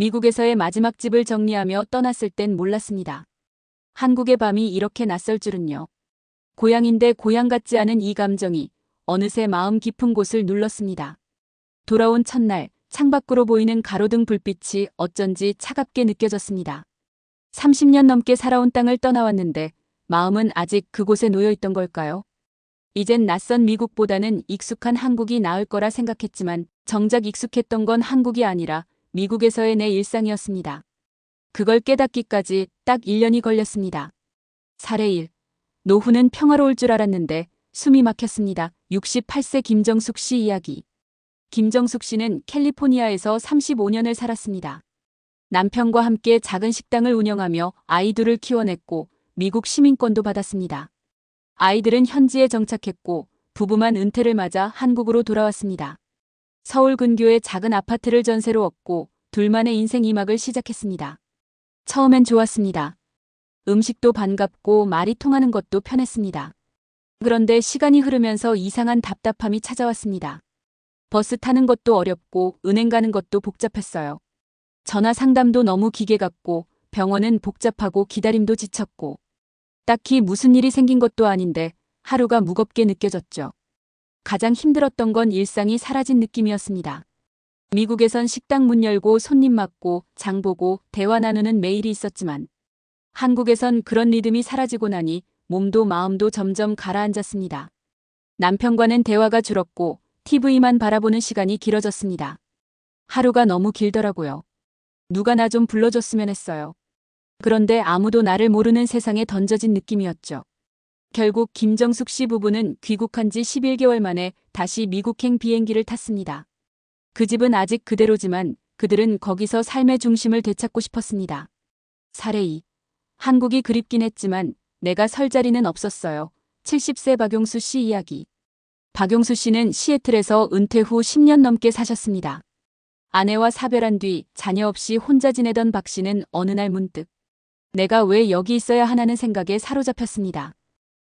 미국에서의 마지막 집을 정리하며 떠났을 땐 몰랐습니다. 한국의 밤이 이렇게 낯설 줄은요. 고향인데 고향 같지 않은 이 감정이 어느새 마음 깊은 곳을 눌렀습니다. 돌아온 첫날 창밖으로 보이는 가로등 불빛이 어쩐지 차갑게 느껴졌습니다. 30년 넘게 살아온 땅을 떠나왔는데 마음은 아직 그곳에 놓여 있던 걸까요? 이젠 낯선 미국보다는 익숙한 한국이 나을 거라 생각했지만 정작 익숙했던 건 한국이 아니라 미국에서의 내 일상이었습니다. 그걸 깨닫기까지 딱 1년이 걸렸습니다. 살해 일. 노후는 평화로울 줄 알았는데 숨이 막혔습니다. 68세 김정숙 씨 이야기. 김정숙 씨는 캘리포니아에서 35년을 살았습니다. 남편과 함께 작은 식당을 운영하며 아이들을 키워냈고 미국 시민권도 받았습니다. 아이들은 현지에 정착했고 부부만 은퇴를 맞아 한국으로 돌아왔습니다. 서울 근교의 작은 아파트를 전세로 얻고 둘만의 인생 이막을 시작했습니다. 처음엔 좋았습니다. 음식도 반갑고 말이 통하는 것도 편했습니다. 그런데 시간이 흐르면서 이상한 답답함이 찾아왔습니다. 버스 타는 것도 어렵고 은행 가는 것도 복잡했어요. 전화 상담도 너무 기계 같고 병원은 복잡하고 기다림도 지쳤고 딱히 무슨 일이 생긴 것도 아닌데 하루가 무겁게 느껴졌죠. 가장 힘들었던 건 일상이 사라진 느낌이었습니다. 미국에선 식당 문 열고 손님 맞고 장 보고 대화 나누는 매일이 있었지만 한국에선 그런 리듬이 사라지고 나니 몸도 마음도 점점 가라앉았습니다. 남편과는 대화가 줄었고 TV만 바라보는 시간이 길어졌습니다. 하루가 너무 길더라고요. 누가 나 좀 불러줬으면 했어요. 그런데 아무도 나를 모르는 세상에 던져진 느낌이었죠. 결국 김정숙 씨 부부는 귀국한 지 11개월 만에 다시 미국행 비행기를 탔습니다. 그 집은 아직 그대로지만 그들은 거기서 삶의 중심을 되찾고 싶었습니다. 사례 2. 한국이 그립긴 했지만 내가 설 자리는 없었어요. 70세 박용수 씨 이야기. 박용수 씨는 시애틀에서 은퇴 후 10년 넘게 사셨습니다. 아내와 사별한 뒤 자녀 없이 혼자 지내던 박 씨는 어느 날 문득 내가 왜 여기 있어야 하나는 생각에 사로잡혔습니다.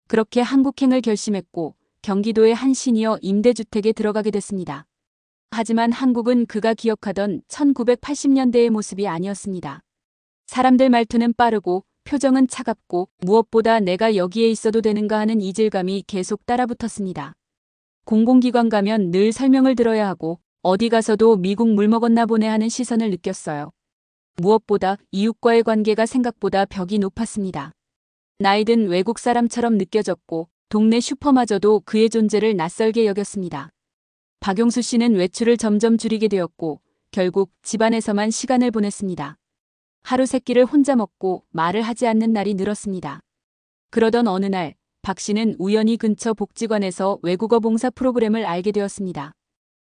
그렇게 한국행을 결심했고 경기도의 한 시니어 임대주택에 들어가게 됐습니다. 하지만 한국은 그가 기억하던 1980년대의 모습이 아니었습니다. 사람들 말투는 빠르고 표정은 차갑고 무엇보다 내가 여기에 있어도 되는가 하는 이질감이 계속 따라붙었습니다. 공공기관 가면 늘 설명을 들어야 하고 어디 가서도 미국 물 먹었나 보네 하는 시선을 느꼈어요. 무엇보다 이웃과의 관계가 생각보다 벽이 높았습니다. 나이든 외국 사람처럼 느껴졌고 동네 슈퍼마저도 그의 존재를 낯설게 여겼습니다. 박용수 씨는 외출을 점점 줄이게 되었고 결국 집안에서만 시간을 보냈습니다. 하루 세 끼를 혼자 먹고 말을 하지 않는 날이 늘었습니다. 그러던 어느 날 박 씨는 우연히 근처 복지관에서 외국어 봉사 프로그램을 알게 되었습니다.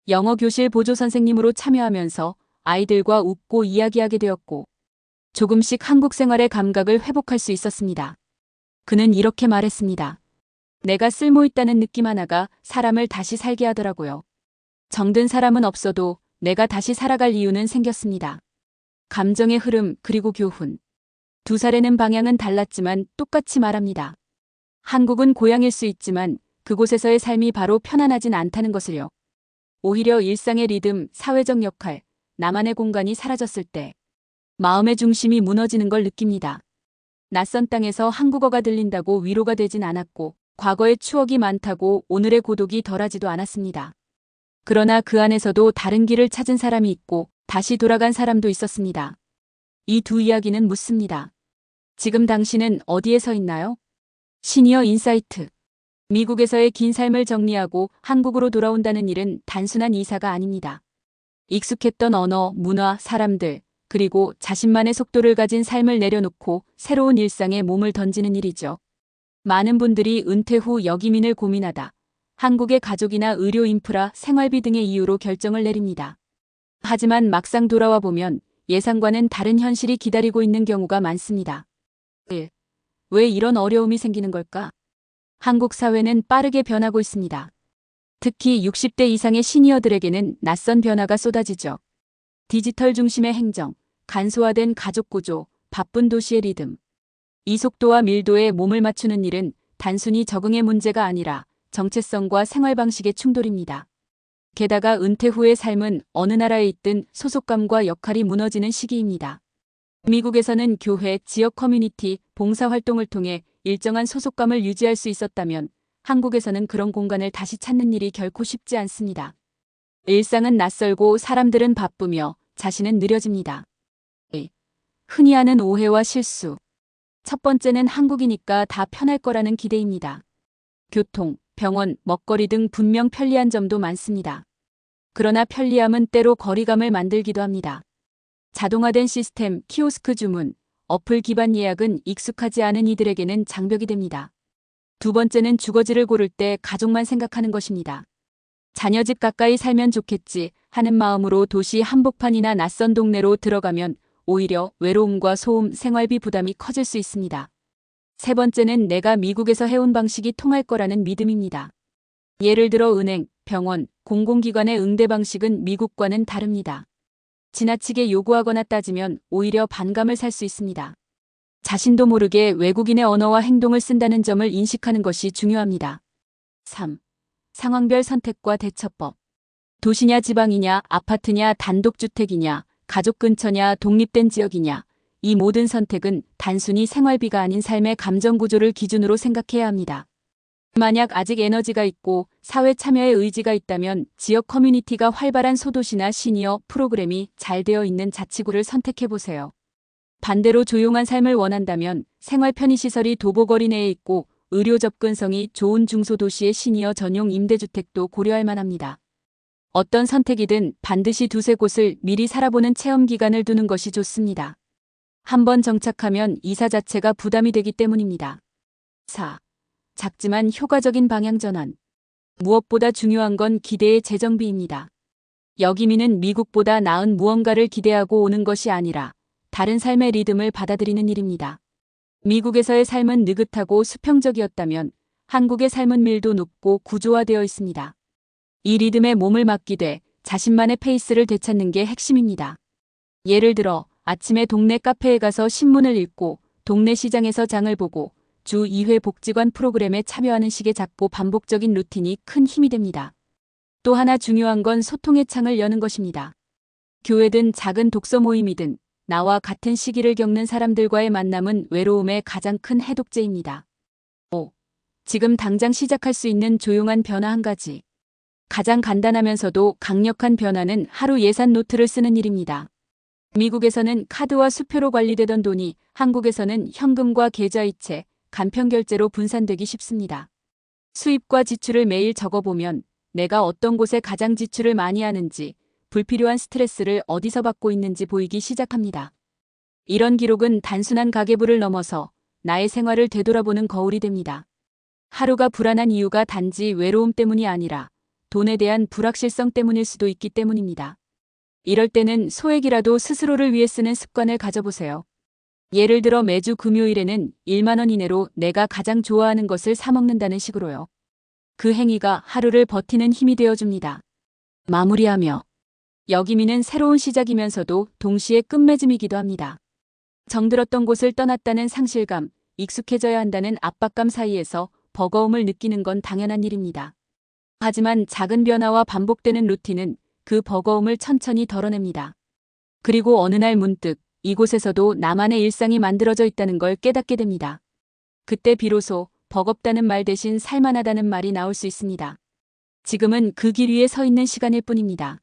영어 교실 보조 선생님으로 참여하면서 아이들과 웃고 이야기하게 되었고 조금씩 한국 생활의 감각을 회복할 수 있었습니다. 그는 이렇게 말했습니다. 내가 쓸모있다는 느낌 하나가 사람을 다시 살게 하더라고요. 정든 사람은 없어도 내가 다시 살아갈 이유는 생겼습니다. 감정의 흐름 그리고 교훈. 두 살에는 방향은 달랐지만 똑같이 말합니다. 한국은 고향일 수 있지만 그곳에서의 삶이 바로 편안하진 않다는 것을요. 오히려 일상의 리듬, 사회적 역할, 나만의 공간이 사라졌을 때 마음의 중심이 무너지는 걸 느낍니다. 낯선 땅에서 한국어가 들린다고 위로가 되진 않았고 과거의 추억이 많다고 오늘의 고독이 덜하지도 않았습니다. 그러나 그 안에서도 다른 길을 찾은 사람이 있고 다시 돌아간 사람도 있었습니다. 이 두 이야기는 묻습니다. 지금 당신은 어디에 서 있나요? 시니어 인사이트. 미국에서의 긴 삶을 정리하고 한국으로 돌아온다는 일은 단순한 이사가 아닙니다. 익숙했던 언어, 문화, 사람들, 그리고 자신만의 속도를 가진 삶을 내려놓고 새로운 일상에 몸을 던지는 일이죠. 많은 분들이 은퇴 후 여기민을 고민하다 한국의 가족이나 의료 인프라, 생활비 등의 이유로 결정을 내립니다. 하지만 막상 돌아와 보면 예상과는 다른 현실이 기다리고 있는 경우가 많습니다. 1. 왜 이런 어려움이 생기는 걸까? 한국 사회는 빠르게 변하고 있습니다. 특히 60대 이상의 시니어들에게는 낯선 변화가 쏟아지죠. 디지털 중심의 행정, 간소화된 가족 구조, 바쁜 도시의 리듬. 이 속도와 밀도에 몸을 맞추는 일은 단순히 적응의 문제가 아니라 정체성과 생활 방식의 충돌입니다. 게다가 은퇴 후의 삶은 어느 나라에 있든 소속감과 역할이 무너지는 시기입니다. 미국에서는 교회, 지역 커뮤니티, 봉사활동을 통해 일정한 소속감을 유지할 수 있었다면 한국에서는 그런 공간을 다시 찾는 일이 결코 쉽지 않습니다. 일상은 낯설고 사람들은 바쁘며 자신은 느려집니다. 흔히 하는 오해와 실수. 첫 번째는 한국이니까 다 편할 거라는 기대입니다. 교통, 병원, 먹거리 등 분명 편리한 점도 많습니다. 그러나 편리함은 때로 거리감을 만들기도 합니다. 자동화된 시스템, 키오스크 주문, 어플 기반 예약은 익숙하지 않은 이들에게는 장벽이 됩니다. 두 번째는 주거지를 고를 때 가족만 생각하는 것입니다. 자녀 집 가까이 살면 좋겠지 하는 마음으로 도시 한복판이나 낯선 동네로 들어가면 오히려 외로움과 소음, 생활비 부담이 커질 수 있습니다. 세 번째는 내가 미국에서 해온 방식이 통할 거라는 믿음입니다. 예를 들어 은행, 병원, 공공기관의 응대 방식은 미국과는 다릅니다. 지나치게 요구하거나 따지면 오히려 반감을 살 수 있습니다. 자신도 모르게 외국인의 언어와 행동을 쓴다는 점을 인식하는 것이 중요합니다. 3. 상황별 선택과 대처법. 도시냐 지방이냐 아파트냐 단독주택이냐 가족 근처냐 독립된 지역이냐 이 모든 선택은 단순히 생활비가 아닌 삶의 감정 구조를 기준으로 생각해야 합니다. 만약 아직 에너지가 있고 사회 참여의 의지가 있다면 지역 커뮤니티가 활발한 소도시나 시니어 프로그램이 잘 되어 있는 자치구를 선택해 보세요. 반대로 조용한 삶을 원한다면 생활 편의시설이 도보거리 내에 있고 의료 접근성이 좋은 중소도시의 시니어 전용 임대주택도 고려할 만합니다. 어떤 선택이든 반드시 두세 곳을 미리 살아보는 체험 기간을 두는 것이 좋습니다. 한번 정착하면 이사 자체가 부담이 되기 때문입니다. 4. 작지만 효과적인 방향 전환. 무엇보다 중요한 건 기대의 재정비입니다. 여기미는 미국보다 나은 무언가를 기대하고 오는 것이 아니라 다른 삶의 리듬을 받아들이는 일입니다. 미국에서의 삶은 느긋하고 수평적이었다면 한국의 삶은 밀도 높고 구조화되어 있습니다. 이 리듬에 몸을 맡기되 자신만의 페이스를 되찾는 게 핵심입니다. 예를 들어 아침에 동네 카페에 가서 신문을 읽고 동네 시장에서 장을 보고 주 2회 복지관 프로그램에 참여하는 식의 작고 반복적인 루틴이 큰 힘이 됩니다. 또 하나 중요한 건 소통의 창을 여는 것입니다. 교회든 작은 독서 모임이든 나와 같은 시기를 겪는 사람들과의 만남은 외로움의 가장 큰 해독제입니다. 5. 지금 당장 시작할 수 있는 조용한 변화 한 가지. 가장 간단하면서도 강력한 변화는 하루 예산 노트를 쓰는 일입니다. 미국에서는 카드와 수표로 관리되던 돈이 한국에서는 현금과 계좌이체, 간편결제로 분산되기 쉽습니다. 수입과 지출을 매일 적어보면 내가 어떤 곳에 가장 지출을 많이 하는지, 불필요한 스트레스를 어디서 받고 있는지 보이기 시작합니다. 이런 기록은 단순한 가계부를 넘어서 나의 생활을 되돌아보는 거울이 됩니다. 하루가 불안한 이유가 단지 외로움 때문이 아니라 돈에 대한 불확실성 때문일 수도 있기 때문입니다. 이럴 때는 소액이라도 스스로를 위해 쓰는 습관을 가져보세요. 예를 들어 매주 금요일에는 1만원 이내로 내가 가장 좋아하는 것을 사먹는다는 식으로요. 그 행위가 하루를 버티는 힘이 되어줍니다. 마무리하며 여기미는 새로운 시작이면서도 동시에 끝맺음이기도 합니다. 정들었던 곳을 떠났다는 상실감, 익숙해져야 한다는 압박감 사이에서 버거움을 느끼는 건 당연한 일입니다. 하지만 작은 변화와 반복되는 루틴은 그 버거움을 천천히 덜어냅니다. 그리고 어느 날 문득 이곳에서도 나만의 일상이 만들어져 있다는 걸 깨닫게 됩니다. 그때 비로소 버겁다는 말 대신 살만하다는 말이 나올 수 있습니다. 지금은 그 길 위에 서 있는 시간일 뿐입니다.